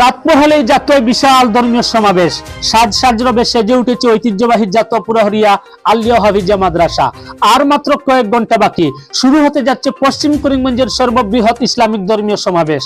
রাত পোহালেই জাতীয় বিশাল ধর্মীয় সমাবেশ। সাজ সাজরবে সেজে উঠেছে ঐতিহ্যবাহী জাতীয় পুরহরিয়া আলিয়া হাফিজা মাদ্রাসা। আর মাত্র কয়েক ঘণ্টা বাকি। শুরু হতে যাচ্ছে পশ্চিম করিমগঞ্জের সর্ববৃহৎ ইসলামিক ধর্মীয় সমাবেশ।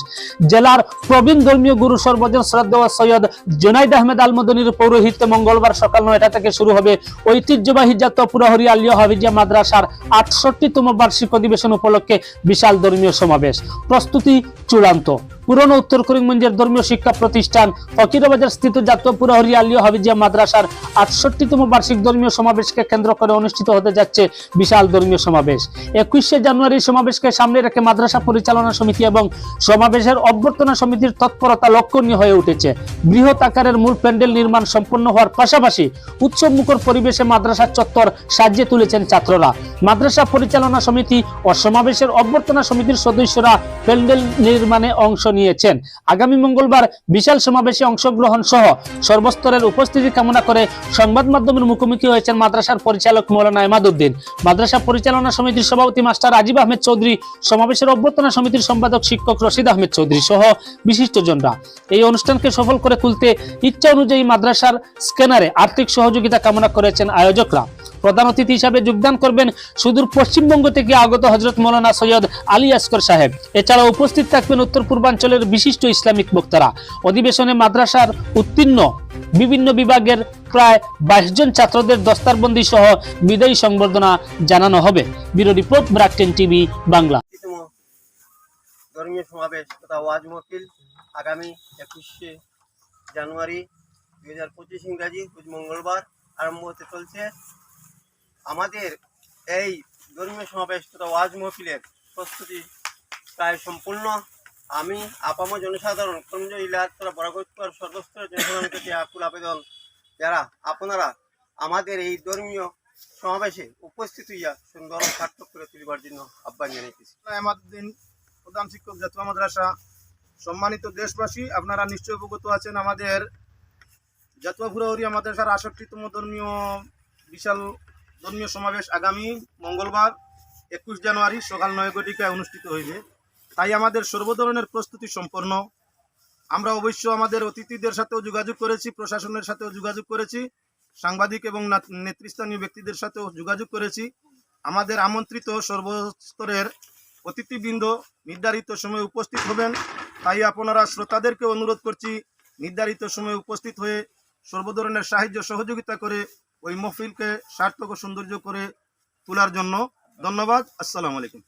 জেলার প্রবীণ ধর্মীয় গুরু সর্বজন শ্রদ্ধা সৈয়দ জুনাইদ আহমেদ আলমদনির পৌরোহিত্যে মঙ্গলবার সকাল নয়টা থেকে শুরু হবে ঐতিহ্যবাহী জাতীয় পুরহরিয়া আলিয়া হাফিজা মাদ্রাসার আটষট্টিতম বার্ষিক অধিবেশন উপলক্ষে বিশাল ধর্মীয় সমাবেশ। প্রস্তুতি চূড়ান্ত। পুরনো উত্তর করিমগঞ্জের ধর্মীয় শিক্ষা প্রতিষ্ঠান ফকিরাবাজার স্থিত জাতীয় পুরহরি আলিয়া হাবিজিয়া মাদ্রাসার আটষট্টিতম বার্ষিক ধর্মীয় সমাবেশকে কেন্দ্র করে অনুষ্ঠিত হতে যাচ্ছে বিশাল ধর্মীয় সমাবেশ। একুশে জানুয়ারি সমাবেশকে সামনে রেখে মাদ্রাসা পরিচালনা সমিতি এবং সমাবেশের অভ্যর্থনা সমিতির তৎপরতা লক্ষণীয় হয়ে উঠেছে। বৃহৎ আকারের মূল প্যান্ডেল নির্মাণ সম্পন্ন হওয়ার পাশাপাশি উৎসব মুখর পরিবেশে মাদ্রাসার চত্বর সাজিয়ে তুলেছেন ছাত্ররা। মাদ্রাসা পরিচালনা সমিতি ও সমাবেশের অভ্যর্থনা সমিতির সদস্যরা প্যান্ডেল নির্মাণে অংশ নিয়েছেন আগামী মঙ্গলবার বিশাল সমাবেশে অংশগ্রহণ সহ সর্বস্তরের উপস্থিতি কামনা করে সংবাদ মাধ্যমের মুখোমুখি হয়েছেন মাদ্রাসার পরিচালক মৌলানা এমাদুদ্দিন। মাদ্রাসা পরিচালনা সমিতির সভাপতি মাস্টার রাজীব আহমেদ চৌধুরী, সমাবেশের অভ্যর্থনা সমিতির সম্পাদক শিক্ষক রশিদ আহমেদ চৌধুরী সহ বিশিষ্টজনরা। এই অনুষ্ঠানকে সফল করে তুলতে ইচ্ছা অনুযায়ী মাদ্রাসার স্ক্যানারে আর্থিক সহযোগিতা কামনা করেছেন আয়োজকরা। প্রধান অতিথি হিসাবে যোগদান করবেন সুদূর পশ্চিমবঙ্গ থেকে আগত হজরত মৌলানা সৈয়দ আলী আসকর সাহেব। এছাড়া উপস্থিত থাকবেন উত্তর পূর্বাঞ্চলের বিশিষ্ট ইসলামিক বক্তারা অধিবেশনে মাদ্রাসার উত্তীর্ণ বিভিন্ন বিভাগের প্রায় বাইশ জন ছাত্রদের দস্তারবন্দি সহ বিদায়ী সংবর্ধনা জানানো হবে। ব্যুরো রিপোর্ট ব্রাকটেন টিভি, বাংলা। ধর্মীয় সমাবেশ তথা ওয়াজ মহফিল আগামী একুশে জানুয়ারি দুই হাজার পঁচিশ ইংরাজি মঙ্গলবার আরম্ভ হতে চলছে। আমাদের এই ধর্মীয় সমাবেশ তথা ওয়াজ মহফিলের প্রস্তুতি প্রায় সম্পূর্ণ। আমি আপাম জনসাধারণ কর্মজ ইলার তথা বরাগর সর্বস্তরের জনসাধারণের আকুল আবেদন যারা আপনারা আমাদের এই ধর্মীয় সমাবেশে উপস্থিত হইয়া সুন্দর সার্থক করে তুলিবার জন্য আহ্বান জানাইতেছি। আহমদুদ্দিন প্রধান শিক্ষক জাতীয় মাদ্রাসা, সম্মানিত দেশবাসী, আপনারা নিশ্চয় অবগত আছেন আমাদের জাতীয় ফুরাহরিয়া মাদ্রাসার আষট্টিতম ধর্মীয় বিশাল ধর্মীয় সমাবেশ আগামী মঙ্গলবার একুশ জানুয়ারি সকাল নয় ঘটিকায় অনুষ্ঠিত হইবে। তাই আমাদের সর্ব ধরনের প্রস্তুতি সম্পন্ন। আমরা অবশ্য আমাদের অতিথিদের সাথেও যোগাযোগ করেছি, প্রশাসনের সাথেও যোগাযোগ করেছি, সাংবাদিক এবং নেতৃস্থানীয় ব্যক্তিদের সাথেও যোগাযোগ করেছি। আমাদের আমন্ত্রিত সর্বস্তরের অতিথিবৃন্দ নির্ধারিত সময়ে উপস্থিত হবেন। তাই আপনারা শ্রোতাদেরকে অনুরোধ করছি, নির্ধারিত সময়ে উপস্থিত হয়ে সর্ব ধরনের সাহায্য সহযোগিতা করে ওই মহফিলকে সার্থক ও সৌন্দর্য করে তোলার জন্য ধন্যবাদ। আসসালামু আলাইকুম।